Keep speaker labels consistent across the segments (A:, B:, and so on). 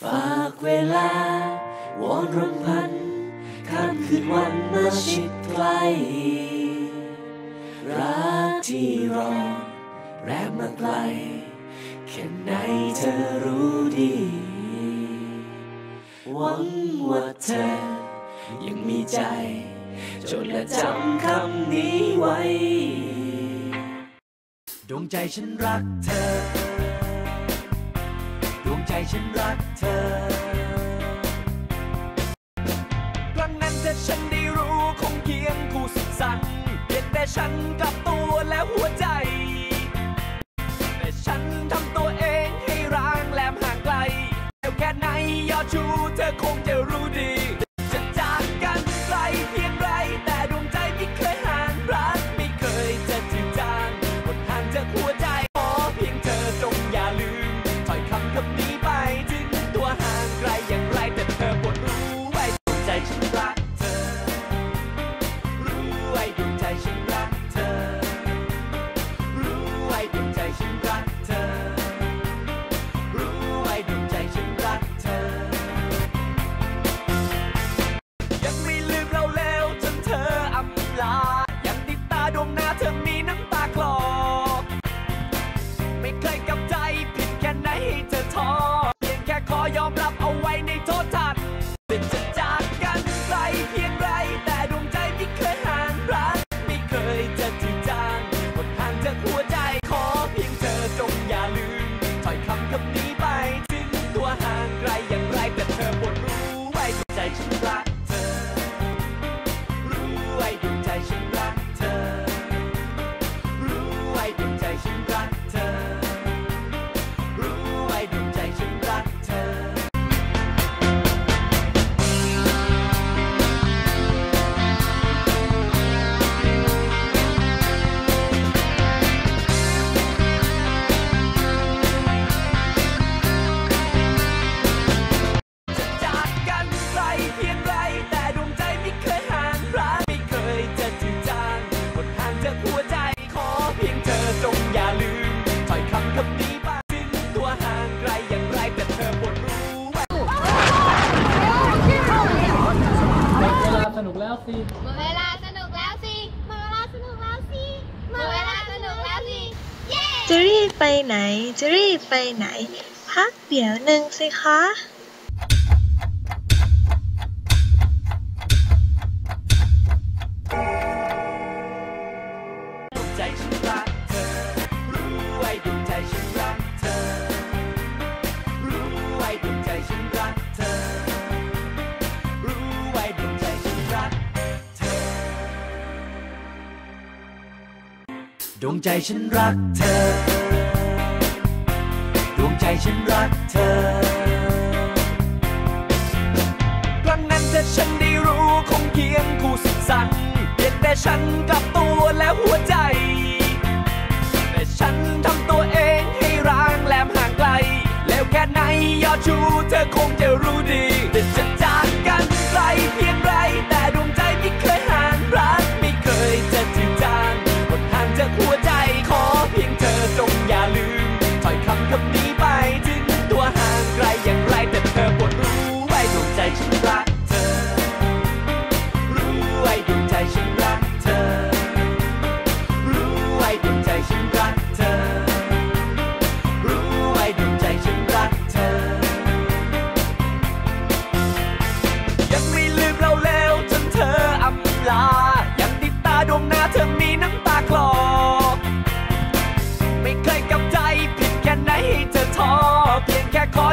A: ฝากเวลาวอนรำพันข้ามคืนวันมาชิดใกล้รักที่รอแรบมาไกลแค่ไหนเธอรู้ดี หวังว่าเธอ ยังมีใจจนและจำคำนี้ไว้ ดวงใจฉันรักเธอ ฉันรักเธอ
B: ครั้งนั้นถ้าฉันได้รู้คงเพียงผู้สุดสันเพียงแต่ฉันกับตัวและหัวใจ แต่ฉันทำตัวเองให้ร้างแหลมห่างไกลแล้วแค่ไหนยอดชูเธอคงเจอ จะรี
C: บไปไหน จะรีบไปไหน พักเดี๋ยวหนึ่งสิคะ
B: ดวงใจฉันรักเธอ ดวงใจฉันรักเธอ ครั้งนั้นถ้าฉันได้รู้คงเพียงกูสุดสั่นเพียงแต่ฉันกับตัวและหัวใจ แต่ฉันทำตัวเองให้ร้างแหลมห่างไกล แล้วแค่ไหนยอดชูเธอคงจะรู้ดี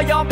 B: 要